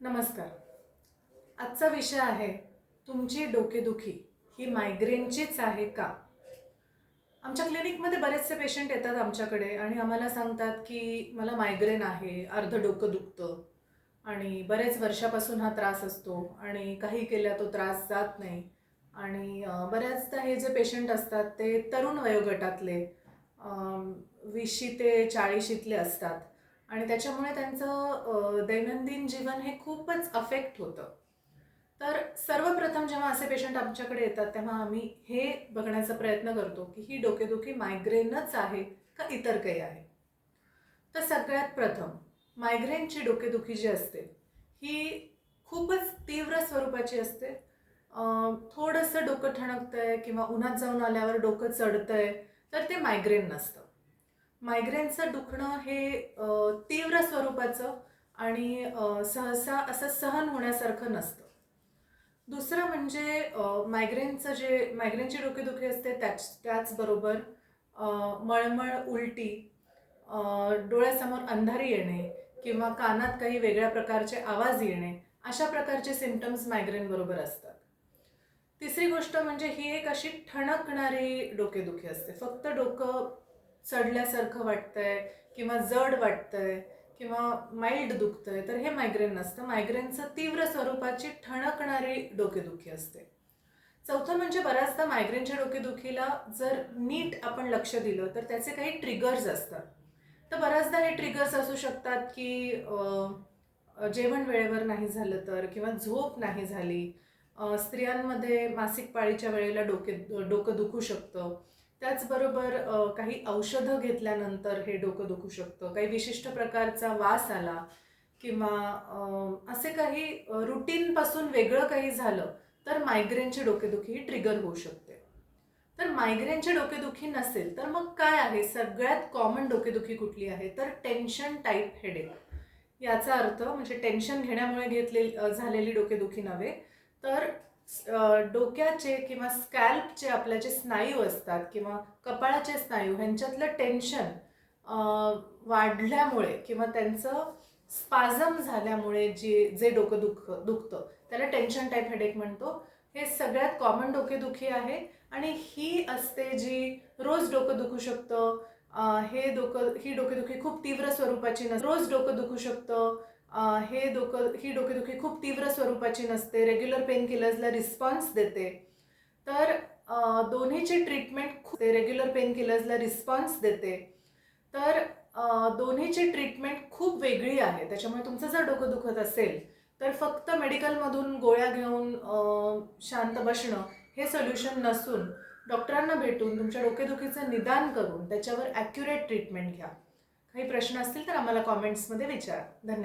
नमस्कार. आजचा विषय आहे तुमची डोकेदुखी ही मायग्रेनचीच आहे का? आमच्या क्लिनिकमध्ये बरेचसे पेशंट येतात आमच्याकडे आणि आम्हाला सांगतात की मला मायग्रेन आहे अर्ध डोकं दुखतं आणि बरेच वर्षापासून हा त्रास असतो आणि काही केल्या तो त्रास जात नाही. आणि बऱ्याचदा हे जे पेशंट असतात ते तरुण वयोगटातले वीसशी ते चाळीशीतले असतात. आणि त्याच्यामुळे त्यांचं दैनंदिन जीवन हे खूपच अफेक्ट होतं. तर सर्वप्रथम जेव्हा असे पेशंट आमच्याकडे येतात तेव्हा आम्ही हे बघण्याचा प्रयत्न करतो की ही डोकेदुखी मायग्रेनच आहे का इतर काही आहे? तर सगळ्यात प्रथम मायग्रेनची डोकेदुखी जी असते ही खूपच तीव्र स्वरूपाची असते. थोडंसं डोकं ठणकतंय किंवा उन्हात जाऊन आल्यावर डोकं चढतंय तर ते मायग्रेन नसतं. मायग्रेनचं दुखणं हे तीव्र स्वरूपाचं आणि सहसा असं सहन होण्यासारखं नसतं. दुसरं म्हणजे मायग्रेनचं जे मायग्रेनची डोकेदुखी असते त्याच त्याचबरोबर मळमळ उलटी डोळ्यासमोर अंधारी येणे किंवा कानात काही वेगळ्या प्रकारचे आवाज येणे अशा प्रकारचे सिमटम्स मायग्रेन बरोबर असतात. तिसरी गोष्ट म्हणजे ही एक अशी ठणकणारी डोकेदुखी असते. फक्त डोकं चढल्यासारखं वाटतंय किंवा जड वाटतंय किंवा माइल्ड दुखतंय तर हे मायग्रेन नसतं. मायग्रेनचं तीव्र स्वरूपाची ठणकणारी डोकेदुखी असते. चौथं म्हणजे बऱ्याचदा मायग्रेनच्या डोकेदुखीला जर नीट आपण लक्ष दिलं तर त्याचे काही ट्रिगर्स असतात. तर बऱ्याचदा हे ट्रिगर्स असू शकतात की जेवण वेळेवर नाही झालं तर किंवा झोप नाही झाली स्त्रियांमध्ये मासिक पाळीच्या वेळेला डोके डोकं दुखू शकतं. त्याचबरोबर काही औषधं घेतल्यानंतर हे डोकं दुखू शकतं. काही विशिष्ट प्रकारचा वास आला किंवा असे काही रुटीनपासून वेगळं काही झालं तर मायग्रेनची डोकेदुखी ही ट्रिगर होऊ शकते. तर मायग्रेनची डोकेदुखी नसेल तर मग काय आहे? सगळ्यात कॉमन डोकेदुखी कुठली आहे? तर टेन्शन टाईप हेडेक याचा अर्थ म्हणजे टेन्शन घेण्यामुळे घेतले झालेली डोकेदुखी नव्हे तर डोक्याचे किंवा स्कॅल्पचे आपल्या जे स्नायू असतात किंवा कपाळाचे स्नायू ह्यांच्यातलं टेन्शन वाढल्यामुळे किंवा त्यांचं स्पाझम झाल्यामुळे जे जे डोकं दुख दुखतं त्याला टेन्शन टाईप हेडेक म्हणतो. हे सगळ्यात कॉमन डोकेदुखी आहे आणि ही असते जी रोज डोकं दुखू शकतं. हे डोकं ही डोकेदुखी खूप तीव्र स्वरूपाची नसते रोज डोकं दुखू शकतं. हे डोकं ही डोकेदुखी खूप तीव्र स्वरूपाची नसते रेग्युलर पेन किलर्सला रिस्पॉन्स देते. तर दोन्हीची ट्रीटमेंट खूप रेग्युलर पेन किलर्सला रिस्पॉन्स देते. तर दोन्हीची ट्रीटमेंट खूप वेगळी आहे. त्याच्यामुळे तुमचं जर डोकं दुखत असेल तर फक्त मेडिकलमधून गोळ्या घेऊन शांत बसणं हे सोल्युशन नसून डॉक्टरांना भेटून तुमच्या डोकेदुखीचं निदान करून त्याच्यावर ॲक्युरेट ट्रीटमेंट घ्या. काही प्रश्न असतील तर आम्हाला कॉमेंट्समध्ये विचारा. धन्यवाद.